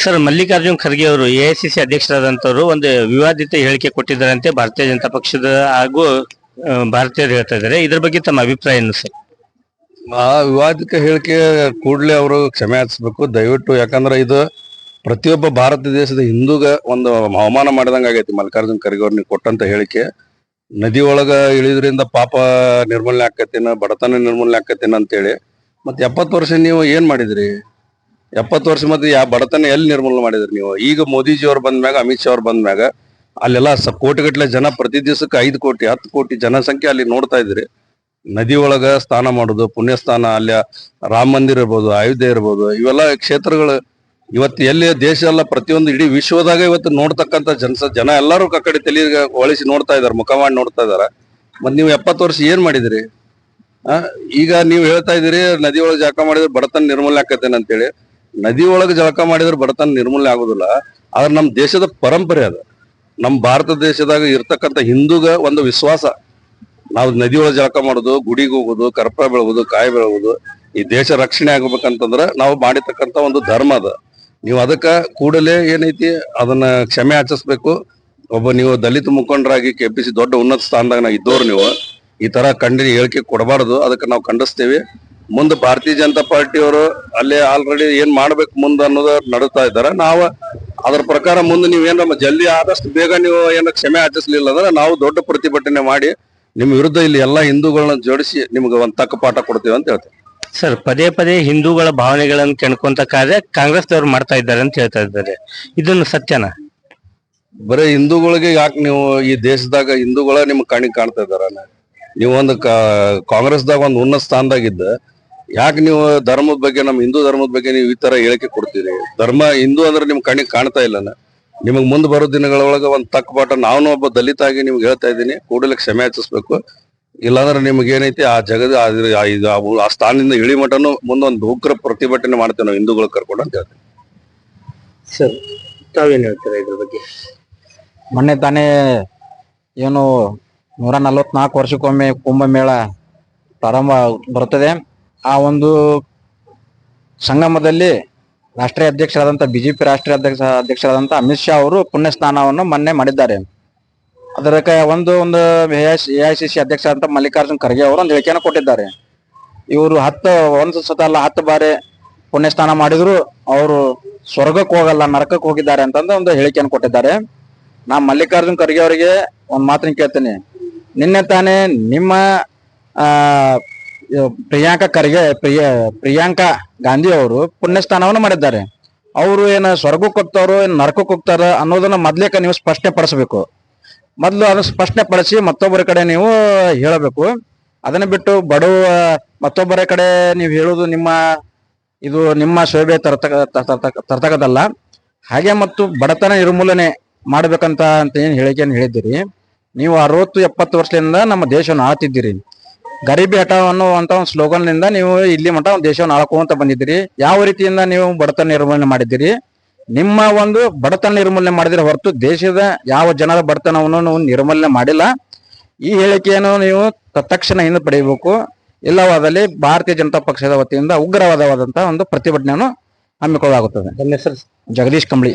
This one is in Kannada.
ಸರ್, ಮಲ್ಲಿಕಾರ್ಜುನ್ ಖರ್ಗೆ ಅವರು ಎಐಸಿಸಿ ಅಧ್ಯಕ್ಷರಾದಂತವರು ಒಂದು ವಿವಾದಿತ ಹೇಳಿಕೆ ಕೊಟ್ಟಿದ್ದಾರಂತೆ ಭಾರತೀಯ ಜನತಾ ಪಕ್ಷದ ಹಾಗೂ ಭಾರತೀಯರು ಹೇಳ್ತಾ ಇದ್ದಾರೆ. ಇದ್ರ ಬಗ್ಗೆ ತಮ್ಮ ಅಭಿಪ್ರಾಯ ಏನು ಸರ್? ಆ ವಿವಾದಿತ ಹೇಳಿಕೆ ಕೂಡಲೇ ಅವರು ಕ್ಷಮೆ ಯಾಚಿಸ್ಬೇಕು ದಯವಿಟ್ಟು ಯಾಕಂದ್ರೆ ಇದು ಪ್ರತಿಯೊಬ್ಬ ಭಾರತ ದೇಶದ ಹಿಂದೂಗ ಒಂದು ಅವಮಾನ ಮಾಡಿದಂಗೆ ಆಗೈತಿ ಮಲ್ಲಿಕಾರ್ಜುನ್ ಖರ್ಗೆ ಅವ್ರು ಕೊಟ್ಟಂತ ಹೇಳಿಕೆ. ನದಿ ಒಳಗ ಇಳಿದ್ರಿಂದ ಪಾಪ ನಿರ್ಮೂಲನೆ ಆಕತಿನ ಬಡತನ ನಿರ್ಮೂಲನೆ ಆಕತಿನ ಅಂತೇಳಿ. ಮತ್ತೆ ಎಪ್ಪತ್ತು ವರ್ಷ ನೀವು ಏನ್ ಮಾಡಿದ್ರಿ? ಎಪ್ಪತ್ತು ವರ್ಷ ಮತ್ತೆ ಯಾ ಬಡತನ ಎಲ್ಲಿ ನಿರ್ಮೂಲನೆ ಮಾಡಿದ್ರಿ ನೀವು? ಈಗ ಮೋದಿಜಿ ಅವ್ರು ಬಂದ್ಮ್ಯಾಗ ಅಮಿತ್ ಶಾ ಅವ್ರು ಬಂದ್ಮ್ಯಾಗ ಅಲ್ಲೆಲ್ಲ ಸ ಕೋಟಿಗಟ್ಟಲೆ ಜನ ಪ್ರತಿ ದಿವಸಕ್ಕೆ ಐದು ಕೋಟಿ, ಹತ್ತು ಕೋಟಿ ಜನಸಂಖ್ಯೆ ಅಲ್ಲಿ ನೋಡ್ತಾ ಇದ್ರಿ. ನದಿ ಒಳಗ ಸ್ನಾನ ಮಾಡೋದು, ಪುಣ್ಯಸ್ಥಾನ ಅಲ್ಲಿ ರಾಮ ಮಂದಿರ ಇರ್ಬೋದು ಅಯೋಧ್ಯೆ ಇರ್ಬೋದು, ಇವೆಲ್ಲ ಕ್ಷೇತ್ರಗಳು ಇವತ್ತು ಎಲ್ಲಿ ದೇಶ ಎಲ್ಲ ಪ್ರತಿಯೊಂದು ಇಡೀ ವಿಶ್ವದಾಗ ಇವತ್ತು ನೋಡ್ತಕ್ಕಂತ ಜನಸ, ಜನ ಎಲ್ಲರೂ ಕಕ್ಕಡೆ ತಲೆ ಒಳಿಸಿ ನೋಡ್ತಾ ಇದಾರೆ ಮುಖ ಮಾಡಿ ನೋಡ್ತಾ ಇದ್ದಾರೆ. ಮತ್ ನೀವು ಎಪ್ಪತ್ತು ವರ್ಷ ಏನ್ ಮಾಡಿದಿರಿ? ಈಗ ನೀವು ಹೇಳ್ತಾ ಇದೀರಿ ನದಿ ಒಳಗೆ ಜಾಕ ಮಾಡಿದ್ರೆ ಬಡತನ ನಿರ್ಮೂಲನೆ ಆಕತ್ತೇನೆ ಅಂತೇಳಿ ನದಿ ಒಳಗೆ ಜಳಕ ಮಾಡಿದ್ರೆ ಬಡತನ ನಿರ್ಮೂಲನೆ ಆಗುದಿಲ್ಲ. ಆದ್ರೆ ನಮ್ಮ ದೇಶದ ಪರಂಪರೆ ಅದು. ನಮ್ಮ ಭಾರತ ದೇಶದಾಗ ಇರ್ತಕ್ಕಂಥ ಹಿಂದೂಗ ಒಂದು ವಿಶ್ವಾಸ. ನಾವು ನದಿ ಒಳಗೆ ಜಳಕ ಮಾಡೋದು, ಗುಡಿಗೆ ಹೋಗೋದು ಕರ್ಪ ಬೆಳಗೋದು, ಕಾಯಿ ಬೆಳಗೋದು, ಈ ದೇಶ ರಕ್ಷಣೆ ಆಗ್ಬೇಕಂತಂದ್ರ ನಾವು ಮಾಡಿರ್ತಕ್ಕಂಥ ಒಂದು ಧರ್ಮ ಅದ. ನೀವು ಅದಕ್ಕ ಕೂಡಲೇ ಏನೈತಿ, ಅದನ್ನ ಕ್ಷಮೆ ಆಚರಿಸ್ಬೇಕು. ಒಬ್ಬ ನೀವು ದಲಿತ ಮುಖಂಡರಾಗಿ ಕೆಪಿಸಿ ದೊಡ್ಡ ಉನ್ನತ ಸ್ಥಾನದಾಗ ನಾವು ಇದ್ದವ್ರು ನೀವು, ಈ ತರ ಕಂಡಿ ಹೇಳಿಕೆ ಕೊಡಬಾರ್ದು. ಅದಕ್ಕೆ ನಾವು ಖಂಡಿಸ್ತೇವೆ. ಮುಂದೆ ಭಾರತೀಯ ಜನತಾ ಪಾರ್ಟಿಯವರು ಅಲ್ಲೇ ಆಲ್ರೆಡಿ ಏನ್ ಮಾಡ್ಬೇಕು ಮುಂದೆ ಅನ್ನೋದು ನಡುತ್ತಾ ಇದ್ದಾರೆ. ನಾವು ಅದ್ರ ಪ್ರಕಾರ ಮುಂದೆ ನೀವು ಏನ ಜಲ್ದಿ ಆದಷ್ಟು ಬೇಗ ನೀವು ಏನ ಕ್ಷಮೆ ಆಚರಿಸಲಿಲ್ಲ ಅಂದ್ರೆ ನಾವು ದೊಡ್ಡ ಪ್ರತಿಭಟನೆ ಮಾಡಿ ನಿಮ್ಮ ವಿರುದ್ಧ ಇಲ್ಲಿ ಎಲ್ಲಾ ಹಿಂದೂಗಳನ್ನ ಜೋಡಿಸಿ ನಿಮ್ಗೆ ಒಂದ್ ತಕ್ಕ ಪಾಠ ಕೊಡ್ತೀವಿ ಅಂತ ಹೇಳ್ತೇವೆ. ಸರ್ ಪದೇ ಪದೇ ಹಿಂದೂಗಳ ಭಾವನೆಗಳನ್ನು ಕೆಣ್ಕೊಂತ ಕಾರ್ಯ ಕಾಂಗ್ರೆಸ್ದವ್ರು ಮಾಡ್ತಾ ಇದ್ದಾರೆ ಅಂತ ಹೇಳ್ತಾ ಇದ್ದಾರೆ. ಇದನ್ನು ಸತ್ಯನ? ಬರೀ ಹಿಂದೂಗಳಿಗೆ ಯಾಕೆ ನೀವು ಈ ದೇಶದಾಗ ಹಿಂದೂಗಳ ನಿಮ್ಗೆ ಕಣ್ಣಿಗೆ ಕಾಣ್ತಾ ಇದ್ದಾರ? ನೀವು ಒಂದು ಕಾಂಗ್ರೆಸ್ದಾಗ ಒಂದು ಉನ್ನತ ಸ್ಥಾನದಾಗಿದ್ದ ಯಾಕೆ ನೀವು ಧರ್ಮದ ಬಗ್ಗೆ ನಮ್ಮ ಹಿಂದೂ ಧರ್ಮದ ಬಗ್ಗೆ ನೀವು ಈ ತರ ಹೇಳಿಕೆ ಕೊಡ್ತೀರಿ? ಧರ್ಮ ಹಿಂದೂ ಅಂದ್ರೆ ನಿಮ್ ಕಣ್ಣಿಗೆ ಕಾಣ್ತಾ ಇಲ್ಲ ನಿಮಗ್ ಮುಂದೆ ಬರೋ ದಿನಗಳೊಳಗ ಒಂದ್ ತಕ್ಕ ಪಾಠ ನಾನು ಒಬ್ಬ ದಲಿತ ಆಗಿ ನಿಮ್ಗೆ ಹೇಳ್ತಾ ಇದ್ದೀನಿ. ಕೂಡಲೇ ಕ್ಷಮೆ ಯಾಚಿಸ್ಬೇಕು ಇಲ್ಲಾಂದ್ರೆ ನಿಮ್ಗೆ ಏನೈತಿ ಆ ಜಗದ ಆ- ಸ್ಥಾನದಿಂದ ಇಳಿ ಮುಂದೆ ಮುಂದೊಂದು ಉಗ್ರ ಪ್ರತಿಭಟನೆ ಮಾಡ್ತೇವೆ ನಾವು ಹಿಂದೂಗಳು ಕರ್ಕೊಂಡು ಅಂತ ಹೇಳ್ತೀನಿ. ಸರ್ ತಾವೇನ್ ಹೇಳ್ತೀರಾ ಇದ್ರ ಬಗ್ಗೆ? ಮೊನ್ನೆ ತಾನೇ ಏನು ನೂರ ನಲವತ್ನಾಲ್ಕು ವರ್ಷಕ್ಕೊಮ್ಮೆ ಕುಂಭಮೇಳ ಪ್ರಾರಂಭ ಬರುತ್ತದೆ ಆ ಒಂದು ಸಂಗಮದಲ್ಲಿ ರಾಷ್ಟ್ರೀಯ ಅಧ್ಯಕ್ಷರಾದಂಥ, ಬಿಜೆಪಿ ರಾಷ್ಟ್ರೀಯ ಅಧ್ಯಕ್ಷ, ಅಧ್ಯಕ್ಷರಾದಂಥ ಅಮಿತ್ ಶಾ ಅವರು ಪುಣ್ಯ ಸ್ನಾನವನ್ನು ಮೊನ್ನೆ ಮಾಡಿದ್ದಾರೆ. ಅದರ ಒಂದು ಒಂದು A I C C Mallikarjun Kharge ಅವರು ಒಂದು ಹೇಳಿಕೆಯನ್ನು ಕೊಟ್ಟಿದ್ದಾರೆ. ಇವರು ಹತ್ತು, ಒಂದು ಸತ ಅಲ್ಲ, ಹತ್ತು ಬಾರಿ ಪುಣ್ಯ ಸ್ನಾನ ಮಾಡಿದ್ರು. ಅವರು ಸ್ವರ್ಗಕ್ಕೆ ಹೋಗಲ್ಲ, ನರಕಕ್ಕೆ ಹೋಗಿದ್ದಾರೆ ಅಂತಂದು ಒಂದು ಹೇಳಿಕೆಯನ್ನು ಕೊಟ್ಟಿದ್ದಾರೆ. ನಾ ಮಲ್ಲಿಕಾರ್ಜುನ್ ಖರ್ಗೆ ಅವರಿಗೆ ಒಂದು ಮಾತನ್ನ ಕೇಳ್ತೇನೆ. ನಿನ್ನೆ ತಾನೇ ನಿಮ್ಮ, ಆ ಪ್ರಿಯಾಂಕಾ ಖರ್ಗೆ, ಪ್ರಿಯ, ಪ್ರಿಯಾಂಕಾ ಗಾಂಧಿ ಅವರು ಪುಣ್ಯಸ್ಥಾನವನ್ನು ಮಾಡಿದ್ದಾರೆ. ಅವರು ಏನು ಸ್ವರ್ಗಕ್ಕೆ ಹೋಗ್ತಾರೋ, ಏನು ನರಕಕ್ಕೆ ಹೋಗ್ತಾರ ಅನ್ನೋದನ್ನ ಮೊದ್ಲೇಕ ನೀವು ಸ್ಪಷ್ಟನೆ ಪಡಿಸ್ಬೇಕು ಮೊದಲು ಅದನ್ನ ಸ್ಪಷ್ಟನೆ ಪಡಿಸಿ ಮತ್ತೊಬ್ಬರ ಕಡೆ ನೀವು ಹೇಳಬೇಕು. ಅದನ್ನ ಬಿಟ್ಟು ಬಡವ, ಮತ್ತೊಬ್ಬರ ಕಡೆ ನೀವು ಹೇಳೋದು ನಿಮ್ಮ, ಇದು ನಿಮ್ಮ ಶೋಭೆ ತರ್ತಕ ತರ್ತಕ- ತರ್ತಕದಲ್ಲ. ಹಾಗೆ ಮತ್ತು ಬಡತನ ನಿರ್ಮೂಲನೆ ಮಾಡ್ಬೇಕಂತ ಅಂತ ಏನು ಹೇಳಿಕೆಯನ್ನು ಹೇಳಿದ್ದೀರಿ. ನೀವು ಅರವತ್ತು ಎಪ್ಪತ್ತು ವರ್ಷದಿಂದ ನಮ್ಮ ದೇಶವನ್ನು ಆಳ್ತಿದ್ದೀರಿ. ಗರೀಬಿ ಹಠ ಅನ್ನುವಂತ ಒಂದು ಸ್ಲೋಗನ್ನಿಂದ ನೀವು ಇಲ್ಲಿ ಮಟ್ಟ ಒಂದು ದೇಶವನ್ನು ಆಳ್ಕೊಂತ ಬಂದಿದ್ದೀರಿ. ಯಾವ ರೀತಿಯಿಂದ ನೀವು ಬಡತನ ನಿರ್ಮೂಲನೆ ಮಾಡಿದ್ದೀರಿ? ನಿಮ್ಮ ಒಂದು ಬಡತನ ನಿರ್ಮೂಲನೆ ಮಾಡಿದ್ರೆ ಹೊರತು ದೇಶದ ಯಾವ ಜನರ ಬಡತನವನ್ನು ನೀವು ನಿರ್ಮೂಲನೆ ಮಾಡಿಲ್ಲ. ಈ ಹೇಳಿಕೆಯನ್ನು ನೀವು ತತ್ಕ್ಷಣ ಹಿಂದೆ ಪಡೆಯಬೇಕು. ಇಲ್ಲವಾದಲ್ಲಿ ಭಾರತೀಯ ಜನತಾ ಪಕ್ಷದ ವತಿಯಿಂದ ಉಗ್ರವಾದವಾದಂತಹ ಒಂದು ಪ್ರತಿಭಟನೆಯನ್ನು ಹಮ್ಮಿಕೊಳ್ಳಲಾಗುತ್ತದೆ. ನನ್ನ ಹೆಸರು ಜಗದೀಶ್ ಕಂಬಳಿ.